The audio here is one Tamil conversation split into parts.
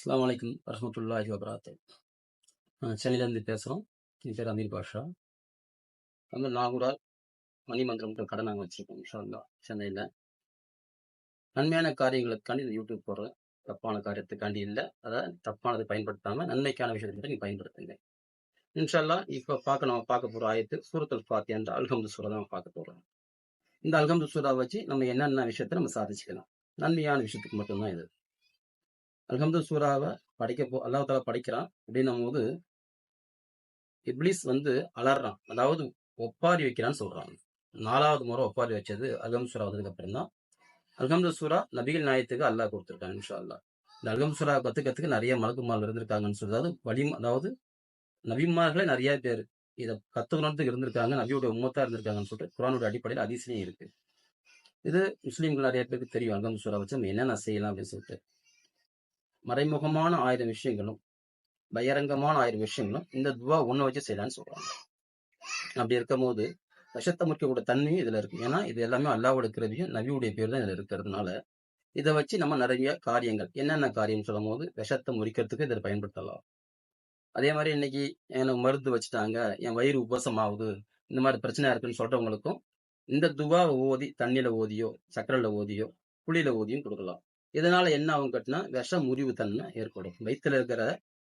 அஸ்லாம் வலைக்கம் வரமத்துல்லாஹி வபராத்து சென்னையிலேருந்து பேசுகிறோம் என் பேர் அமீர் பாஷா. வந்து நாகூரால் மணிமந்திரம் கடை நாங்கள் வச்சுருக்கோம் இன்ஷால்லா சென்னையில். நன்மையான காரியங்களுக்காண்டி இந்த யூடியூப் போடுறேன் தப்பான காரியத்துக்காண்டி இல்லை. அதை தப்பானது பயன்படுத்தாமல் நன்மைக்கான விஷயத்தை மட்டும் நீங்கள் பயன்படுத்துங்க. இன்ஷால்லா இப்போ பார்க்க நம்ம பார்க்க போகிற ஆயத்து சூரத்தல் ஃபாத்தி என்ற அல்ஹம்து சூரா தான் பார்க்க போகிறோம் இந்த அல்ஹம்து சூறா வச்சு நம்ம என்னென்ன விஷயத்தை நம்ம சாதிச்சுக்கலாம். நன்மையான விஷயத்துக்கு மட்டும்தான் இது. அல்ஹம்து சூறாவை படிக்க போ அல்லாஹ் தாலா படிக்கிறான். அப்படின்னும் போது இப்ளிஸ் வந்து அலறான் அதாவது ஒப்பாரி வைக்கிறான்னு சொல்றான். நாலாவது முறை ஒப்பாரி வச்சது அல்ஹம் சூரா வந்ததுக்கு அப்புறம் தான். அல்ஹம்து சூரா நபிகள் நாயத்துக்கு அல்லாஹ் கொடுத்துருக்காங்க இன்ஷா அல்லா இந்த அல்கம் சூரா கத்துக்கிறதுக்கு நிறைய மலக்குமார்கள் இருந்திருக்காங்கன்னு சொல்லி வலி வழி அதாவது நபிமார்களே நிறைய பேர் இதை கத்துக்கணுன்றதுக்கு இருந்திருக்காங்க நபியோட உம்மத்தா இருந்திருக்காங்கன்னு சொல்லிட்டு குரானோட அடிப்படையில் அதிசயம் இருக்கு. இது முஸ்லீம்கள் நிறைய பேருக்கு தெரியும் அல்கம் சூரா வச்சு நம்ம என்னென்ன செய்யலாம் அப்படின்னு சொல்லிட்டு. மறைமுகமான ஆயிரம் விஷயங்களும் பகிரங்கமான ஆயிரம் விஷயங்களும் இந்த துவா ஒண்ணு வச்சு செய்யலான்னு சொல்றாங்க. அப்படி இருக்கும் போது விஷத்தை முறிக்கக்கூடிய தன்மையும் இதுல இருக்கு. ஏன்னா இது எல்லாமே அல்லாவோட கருவியும் நபியுடைய பேர் தான் இதுல இருக்கிறதுனால இதை வச்சு நம்ம நிறைய காரியங்கள் என்னென்ன காரியம் சொல்லும் போது விஷத்தை முறிக்கிறதுக்கு இதை பயன்படுத்தலாம். அதே மாதிரி இன்னைக்கு எனக்கு மருந்து வச்சுட்டாங்க என் வயிறு உபசம் ஆகுது இந்த மாதிரி பிரச்சனை இருக்குன்னு சொல்றவங்களுக்கும் இந்த துவா ஓதி தண்ணியில ஓதியோ சக்கரையில ஓதியோ புளியில ஓதியும் கொடுக்கலாம். இதனால என்ன ஆகும் கட்டினா விஷ முறிவு தன்மை ஏற்படும். வயிற்றுல இருக்கிற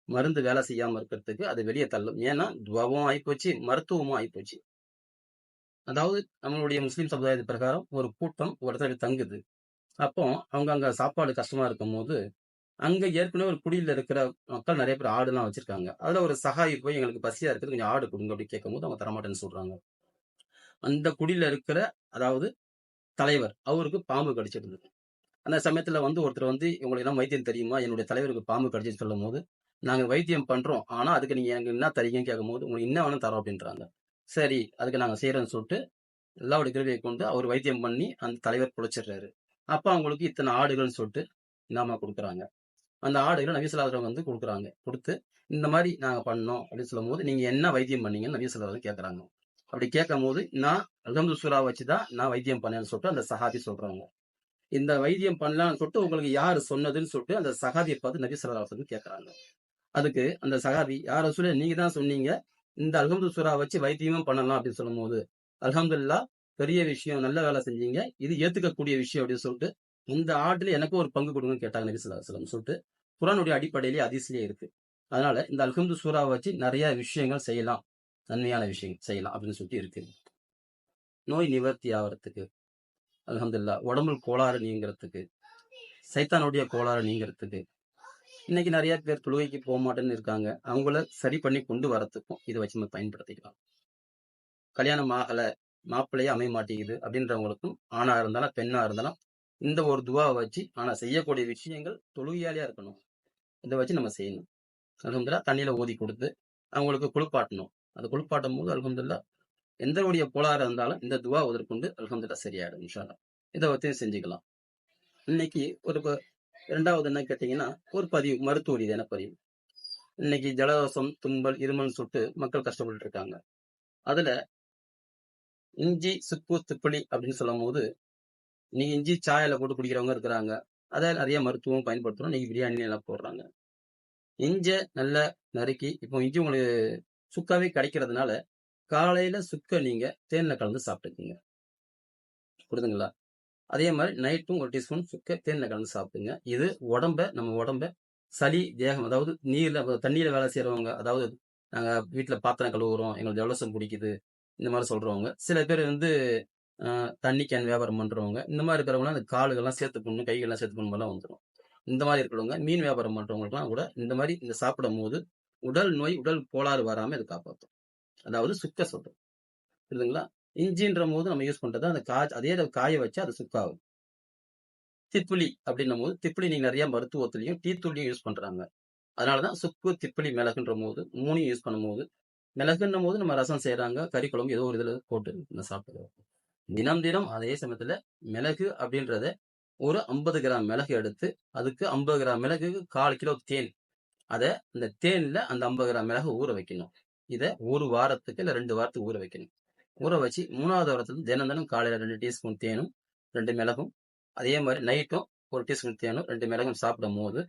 மருந்து வேலை செய்யாம இருக்கிறதுக்கு அது வெளியே தள்ளும். ஏன்னா துவமும் ஆயிப்போச்சு மருத்துவமும் ஆயிப்போச்சு. அதாவது நம்மளுடைய முஸ்லீம் சமுதாயத்து பிரகாரம் ஒரு கூட்டம் ஒரு இடத்துல தங்குது. அப்போ அவங்க அங்க சாப்பாடு கஷ்டமா இருக்கும் போது அங்க ஏற்கனவே ஒரு குடியில இருக்கிற மக்கள் நிறைய பேர் ஆடுலாம் வச்சிருக்காங்க. அதுல ஒரு சகாயி போய் எங்களுக்கு பசியா இருக்குது கொஞ்சம் ஆடு கொடுங்க அப்படி கேட்கும் போது அவங்க தரமாட்டேன்னு சொல்றாங்க. அந்த குடியில இருக்கிற அதாவது தலைவர் அவருக்கு பாம்பு கடிச்சிருந்தது. அந்த சமயத்தில் வந்து ஒருத்தர் வந்து உங்களுக்கு எல்லாம் வைத்தியம் தெரியுமா? என்னுடைய தலைவருக்கு பாம்பு கடிச்சு சொல்லும் போது நாங்கள் வைத்தியம் பண்ணுறோம் ஆனால் அதுக்கு நீங்கள் எனக்கு என்ன தரீங்கன்னு கேட்கும்போது உங்களுக்கு என்ன வேணும் தரோம் அப்படின்றாங்க. சரி அதுக்கு நாங்கள் செய்கிறோன்னு சொல்லிட்டு எல்லாவுடைய கிருவியை கொண்டு அவர் வைத்தியம் பண்ணி அந்த தலைவர் பிழைச்சிடுறாரு அப்போ அவங்களுக்கு இத்தனை ஆடுகள்னு சொல்லிட்டு இனாமா கொடுக்குறாங்க. அந்த ஆடுகளை நவீசலாதரம் வந்து கொடுக்குறாங்க. கொடுத்து இந்த மாதிரி நாங்கள் பண்ணோம் அப்படின்னு சொல்லும் போது என்ன வைத்தியம் பண்ணீங்கன்னு நவீசலாதரம் கேட்குறாங்க. அப்படி கேட்கும் போது நான் அல்ஹம்து வச்சு தான் நான் வைத்தியம் பண்ணேன்னு சொல்லிட்டு அந்த சஹாபி சொல்கிறாங்க இந்த வைத்தியம் பண்ணலாம்னு சொல்லிட்டு உங்களுக்கு யார் சொன்னதுன்னு சொல்லிட்டு அந்த சகாதியை பார்த்து நபி சொல்லி கேட்கறாங்க அதுக்கு அந்த சகாதி யார சொல்ல நீங்க தான் சொன்னீங்க இந்த அல்ஹம்து சுரா வச்சு வைத்தியமும் பண்ணலாம் அப்படின்னு சொல்லும் போது அல்ஹம்துல்லா பெரிய விஷயம் நல்ல வேலை செஞ்சீங்க இது ஏத்துக்கக்கூடிய விஷயம் அப்படின்னு சொல்லிட்டு இந்த ஆட்டில் எனக்கும் ஒரு பங்கு கொடுங்கன்னு கேட்டாங்க நபி சொல்லா சொல்லம் சொல்லிட்டு குரானுடைய அடிப்படையிலேயே அதிசலே இருக்கு. அதனால இந்த அல்ஹம்து சூறா வச்சு நிறைய விஷயங்கள் செய்யலாம் நன்மையான விஷயங்கள் செய்யலாம் அப்படின்னு சொல்லிட்டு இருக்கு. நோய் நிவர்த்தி ஆகிறதுக்கு அலமதுல்லா உடம்புல கோளாறு நீங்கிறதுக்கு சைத்தானுடைய கோளாறு நீங்கிறதுக்கு இன்னைக்கு நிறைய பேர் தொழுகைக்கு போக மாட்டேன்னு இருக்காங்க. அவங்கள சரி பண்ணி கொண்டு வரத்துக்கும் இதை வச்சு நம்ம பயன்படுத்திக்கலாம். கல்யாணம் ஆகலை மாப்பிள்ளையே அமைய மாட்டேங்குது அப்படின்றவங்களுக்கும் ஆணா இருந்தாலும் பெண்ணா இருந்தாலும் இந்த ஒரு துவாவை வச்சு ஆனா செய்யக்கூடிய விஷயங்கள் தொழுகையாலேயா இருக்கணும். இதை வச்சு நம்ம செய்யணும். அலமதுல்லா தண்ணியில ஊதி கொடுத்து அவங்களுக்கு குளிப்பாட்டணும். அது குளிப்பாட்டும் போது அலமதுல்லா எந்த உடைய கோளாறு இருந்தாலும் இந்த துவா உதற்கொண்டு அலமதுல்லா சரியாயிடும் இன்ஷால்லா இதை வச்சு செஞ்சுக்கலாம். இன்னைக்கு ஒரு ரெண்டாவது என்ன கேட்டீங்கன்னா ஒரு பதிவு மருத்துவ ரீதியான பதிவு. இன்னைக்கு ஜலதோஷம் தும்பல் இருமல் சுட்டு மக்கள் கஷ்டப்பட்டு இருக்காங்க அதுல இஞ்சி சுக்கு துப்பளி அப்படின்னு சொல்லும் போது இன்னைக்கு இஞ்சி சாயில போட்டு குடிக்கிறவங்க இருக்கிறாங்க. அதை நிறைய மருத்துவம் பயன்படுத்துறோம். இன்னைக்கு பிரியாணி எல்லாம் போடுறாங்க. இஞ்சை நல்லா நறுக்கி இப்போ இஞ்சி உங்களுக்கு சுக்காவே கிடைக்கிறதுனால காலையில் சுக்க நீங்கள் தேனில் கலந்து சாப்பிட்டுக்குங்க. புரிதுங்களா? அதே மாதிரி நைட்டும் ஒரு டீஸ்பூன் சுக்க தேனில் கலந்து சாப்பிடுங்க இது உடம்ப நம்ம உடம்ப சளி தேகம் அதாவது நீரில் தண்ணியில் வேலை செய்கிறவங்க அதாவது நாங்கள் வீட்டில் பாத்திரம் கழுவுறோம் எங்களுக்கு ஜலசம் பிடிக்குது இந்த மாதிரி சொல்கிறவங்க சில பேர் வந்து தண்ணி கேன் வியாபாரம் பண்ணுறவங்க இந்த மாதிரி இருக்கிறவங்க அந்த காலுகள்லாம் சேர்த்து பண்ணணும் கைகள்லாம் சேர்த்து பண்ணலாம் வந்துடும் இந்த மாதிரி இருக்கிறவங்க மீன் வியாபாரம் பண்ணுறவங்களுக்குலாம் கூட இந்த மாதிரி இந்த சாப்பிடும் போது உடல் நோய் உடல் கோளாறு வராமல் இது காப்பாற்றும் அதாவது சுக்க சொல்றோம் புரியுதுங்களா? இஞ்சின்ற போது நம்ம யூஸ் பண்றது அந்த கா அதே காய வச்சு அது சுக்காகும். திப்புளி அப்படின்னும் போது திப்புளி நீங்க நிறைய மருத்துவத்திலையும் டீத்தூளியும் யூஸ் பண்றாங்க. அதனாலதான் சுக்கு திப்புளி மிளகுன்ற போது மூணையும் யூஸ் பண்ணும் போது மிளகுன்னும் போது நம்ம ரசம் செய்யறாங்க கறி குழம்பு ஏதோ ஒரு இதுல போட்டு நம்ம சாப்பிடுறோம் தினம் தினம் அதே சமயத்துல மிளகு அப்படின்றத ஒரு ஐம்பது கிராம் மிளகு எடுத்து அதுக்கு ஐம்பது கிராம் மிளகுக்கு கால் கிலோ தேன். அதை அந்த தேன்ல அந்த ஐம்பது கிராம் மிளகு ஊற வைக்கணும். இதை ஒரு வாரத்துக்கு இல்லை ரெண்டு வாரத்துக்கு ஊற வைக்கணும். ஊற வச்சு மூணாவது வாரத்துல தினம் தினம் காலையில் ரெண்டு டீஸ்பூன் தேனும் ரெண்டு மிளகும் அதே மாதிரி நைட்டும் ஒரு டீஸ்பூன் தேனும் ரெண்டு மிளகும் சாப்பிடும் போது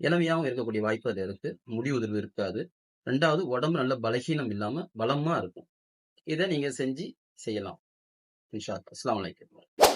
இளமையாகவும் இருக்கக்கூடிய வாய்ப்பு அது இருக்கு. முடி உதிர்வு இருக்காது. ரெண்டாவது உடம்பு நல்ல பலகீனம் இல்லாம பலமா இருக்கும். இதை நீங்க செஞ்சு செய்யலாம். இன்ஷா அல்லாஹ்.